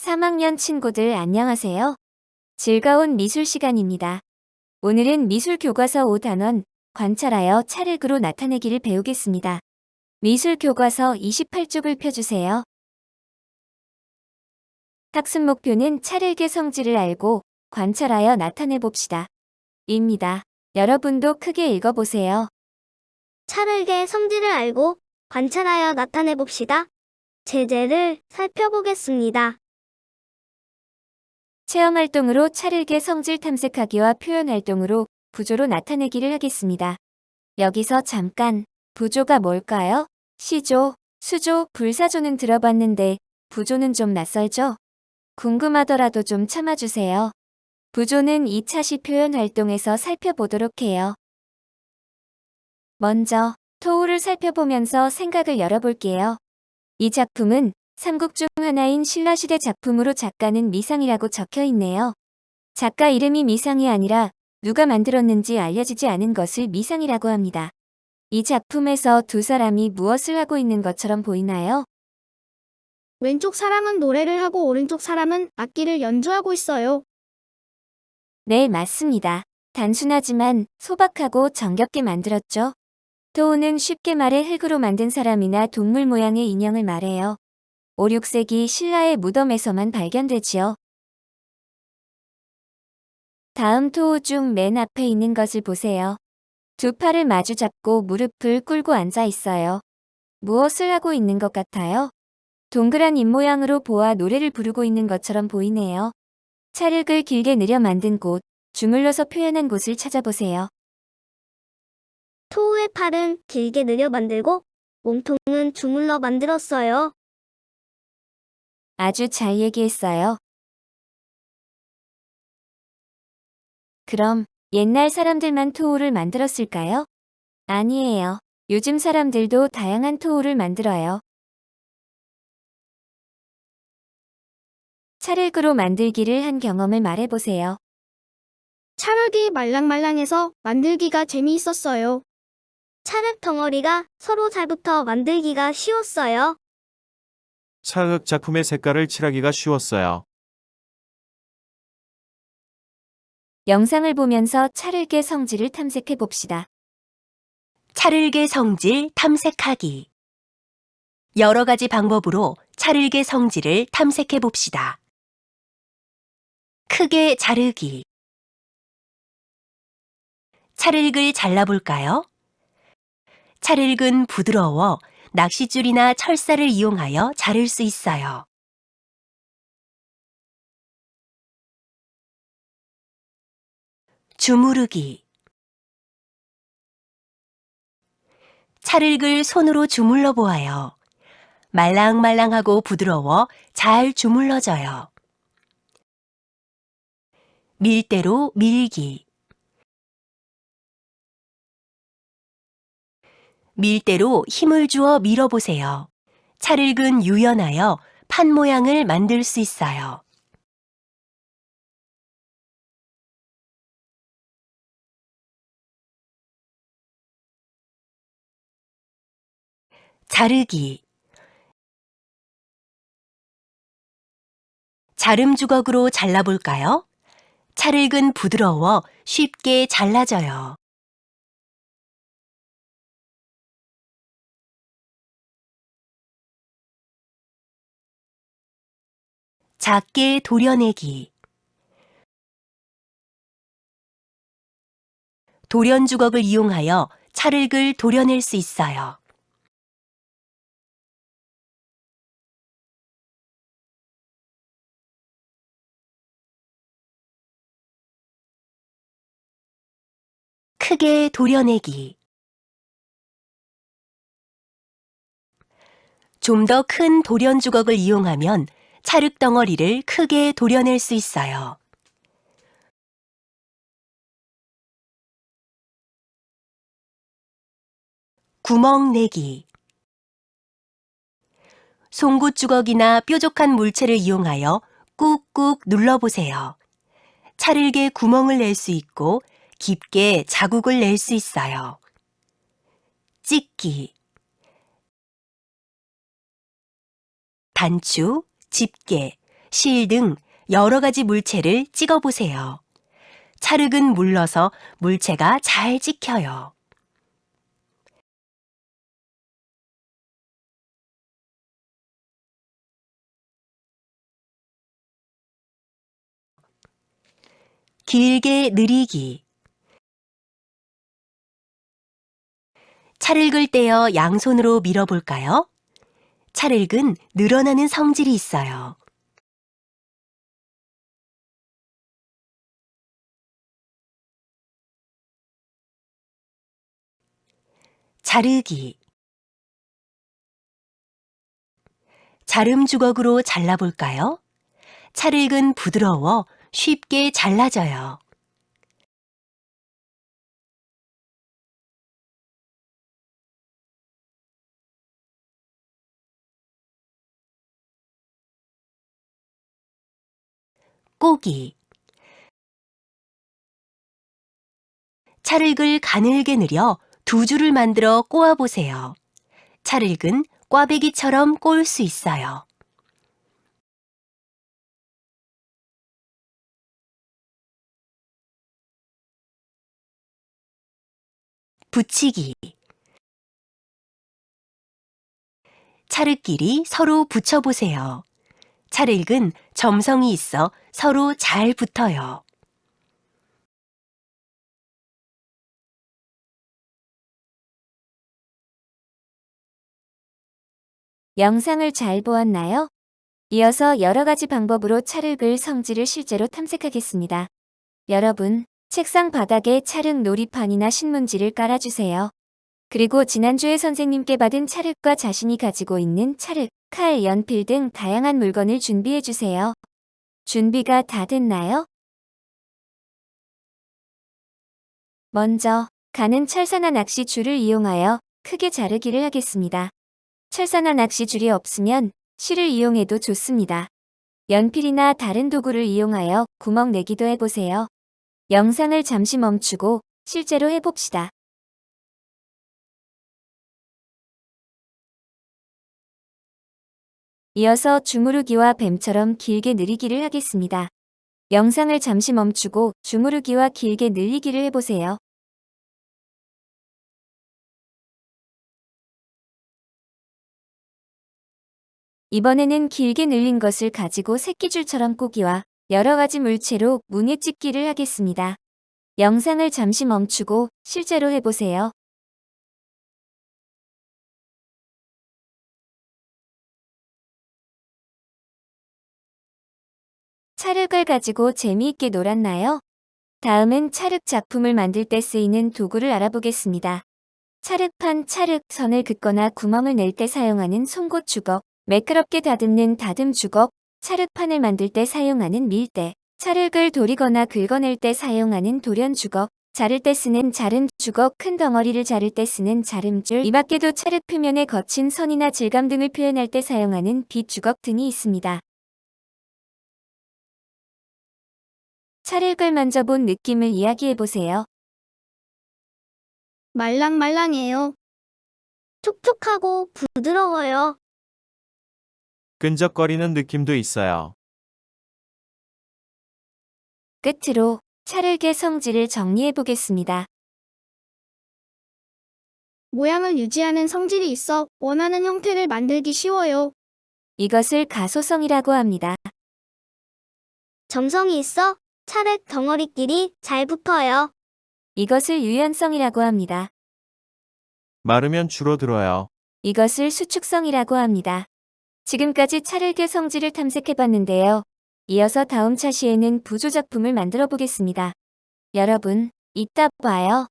3학년 친구들 안녕하세요. 즐거운 미술 시간입니다. 오늘은 미술 교과서 5단원 관찰하여 차례그로 나타내기를 배우겠습니다. 미술 교과서 28쪽을 펴주세요. 학습 목표는 차례의 성질을 알고 관찰하여 나타내 봅시다. 입니다. 여러분도 크게 읽어보세요. 차르게 성질을 알고 관찰하여 나타내 봅시다. 제재를 살펴보겠습니다. 체험 활동으로 차르게 성질 탐색하기와 표현 활동으로 부조로 나타내기를 하겠습니다. 여기서 잠깐 부조가 뭘까요? 시조, 수조, 불사조는 들어봤는데 부조는 좀 낯설죠? 궁금하더라도 좀 참아주세요. 부조는 2차 시 표현 활동에서 살펴보도록 해요. 먼저 토우를 살펴보면서 생각을 열어볼게요. 이 작품은 삼국 중 하나인 신라시대 작품으로 작가는 미상이라고 적혀 있네요. 작가 이름이 미상이 아니라 누가 만들었는지 알려지지 않은 것을 미상이라고 합니다. 이 작품에서 두 사람이 무엇을 하고 있는 것처럼 보이나요? 왼쪽 사람은 노래를 하고 오른쪽 사람은 악기를 연주하고 있어요. 네, 맞습니다. 단순하지만 소박하고 정겹게 만들었죠. 토우는 쉽게 말해 흙으로 만든 사람이나 동물 모양의 인형을 말해요. 5, 6세기 신라의 무덤에서만 발견되지요. 다음 토우 중 맨 앞에 있는 것을 보세요. 두 팔을 마주 잡고 무릎을 꿇고 앉아 있어요. 무엇을 하고 있는 것 같아요? 동그란 입모양으로 보아 노래를 부르고 있는 것처럼 보이네요. 차륵을 길게 느려 만든 곳, 주물러서 표현한 곳을 찾아보세요. 토우의 팔은 길게 느려 만들고 몸통은 주물러 만들었어요. 아주 잘 얘기했어요. 그럼 옛날 사람들만 토우를 만들었을까요? 아니에요. 요즘 사람들도 다양한 토우를 만들어요. 차흙으로 만들기를 한 경험을 말해보세요. 차르기 말랑말랑해서 만들기가 재미있었어요. 차륵 덩어리가 서로 잘 붙어 만들기가 쉬웠어요. 차흙 작품의 색깔을 칠하기가 쉬웠어요. 영상을 보면서 차흙의 성질을 탐색해 봅시다. 차를개 성질 탐색하기. 여러 가지 방법으로 차를개 성질을 탐색해 봅시다. 크게 자르기. 차를글 잘라볼까요? 차를근 부드러워 낚싯줄이나 철사를 이용하여 자를 수 있어요. 주무르기. 차를글 손으로 주물러 보아요. 말랑말랑하고 부드러워 잘 주물러져요. 밀대로 밀기. 밀대로 힘을 주어 밀어보세요. 차를근 유연하여 판 모양을 만들 수 있어요. 자르기. 자름 주걱으로 잘라볼까요? 찰흙은 부드러워 쉽게 잘라져요. 작게 도려내기. 도련 주걱을 이용하여 찰흙을 도려낼 수 있어요. 크게 도려내기. 좀 더 큰 도련 주걱을 이용하면 찰흙 덩어리를 크게 도려낼 수 있어요. 구멍 내기. 송곳 주걱이나 뾰족한 물체를 이용하여 꾹꾹 눌러보세요. 찰흙에 구멍을 낼 수 있고 깊게 자국을 낼 수 있어요. 찍기 단추, 집게, 실 등 여러 가지 물체를 찍어 보세요. 찰흙은 물러서 물체가 잘 찍혀요. 길게 느리기 찰흙을 떼어 양손으로 밀어볼까요? 찰흙은 늘어나는 성질이 있어요. 자르기 자름 주걱으로 잘라볼까요? 찰흙은 부드러워 쉽게 잘라져요. 꼬기 찰흙을 가늘게 늘여 두 줄을 만들어 꼬아보세요. 찰흙은 꽈배기처럼 꼬을 수 있어요. 붙이기 찰흙끼리 서로 붙여보세요. 찰흙은 점성이 있어 서로 잘 붙어요. 영상을 잘 보았나요? 이어서 여러 가지 방법으로 찰흙을 성질을 실제로 탐색하겠습니다. 여러분, 책상 바닥에 찰흙 놀이판이나 신문지를 깔아주세요. 그리고 지난주에 선생님께 받은 찰흙과 자신이 가지고 있는 찰흙, 칼, 연필 등 다양한 물건을 준비해주세요. 준비가 다 됐나요? 먼저, 가는 철사나 낚시 줄을 이용하여 크게 자르기를 하겠습니다. 철사나 낚시 줄이 없으면 실을 이용해도 좋습니다. 연필이나 다른 도구를 이용하여 구멍 내기도 해보세요. 영상을 잠시 멈추고 실제로 해봅시다. 이어서 주무르기와 뱀처럼 길게 느리기를 하겠습니다. 영상을 잠시 멈추고 주무르기와 길게 늘리기를 해보세요. 이번에는 길게 늘린 것을 가지고 새끼줄처럼 꼬기와 여러 가지 물체로 무늬 찍기를 하겠습니다. 영상을 잠시 멈추고 실제로 해보세요. 찰흙을 가지고 재미있게 놀았나요? 다음은 찰흙 작품을 만들 때 쓰이는 도구를 알아보겠습니다. 찰흙판, 찰흙 선을 긋거나 구멍을 낼 때 사용하는 송곳 주걱, 매끄럽게 다듬는 다듬 주걱, 찰흙판을 만들 때 사용하는 밀대, 찰흙을 도리거나 긁어낼 때 사용하는 도련 주걱, 자를 때 쓰는 자름 주걱, 큰 덩어리를 자를 때 쓰는 자름줄, 이 밖에도 찰흙 표면의 거친 선이나 질감 등을 표현할 때 사용하는 빗 주걱 등이 있습니다. 찰흙을 만져본 느낌을 이야기해보세요. 말랑말랑해요. 촉촉하고 부드러워요. 끈적거리는 느낌도 있어요. 끝으로 찰흙의 성질을 정리해 보겠습니다. 모양을 유지하는 성질이 있어 원하는 형태를 만들기 쉬워요. 이것을 가소성이라고 합니다. 점성이 있어 찰흙 덩어리끼리 잘 붙어요. 이것을 유연성이라고 합니다. 마르면 줄어들어요. 이것을 수축성이라고 합니다. 지금까지 찰흙의 성질을 탐색해봤는데요. 이어서 다음 차시에는 부조작품을 만들어 보겠습니다. 여러분, 이따 봐요.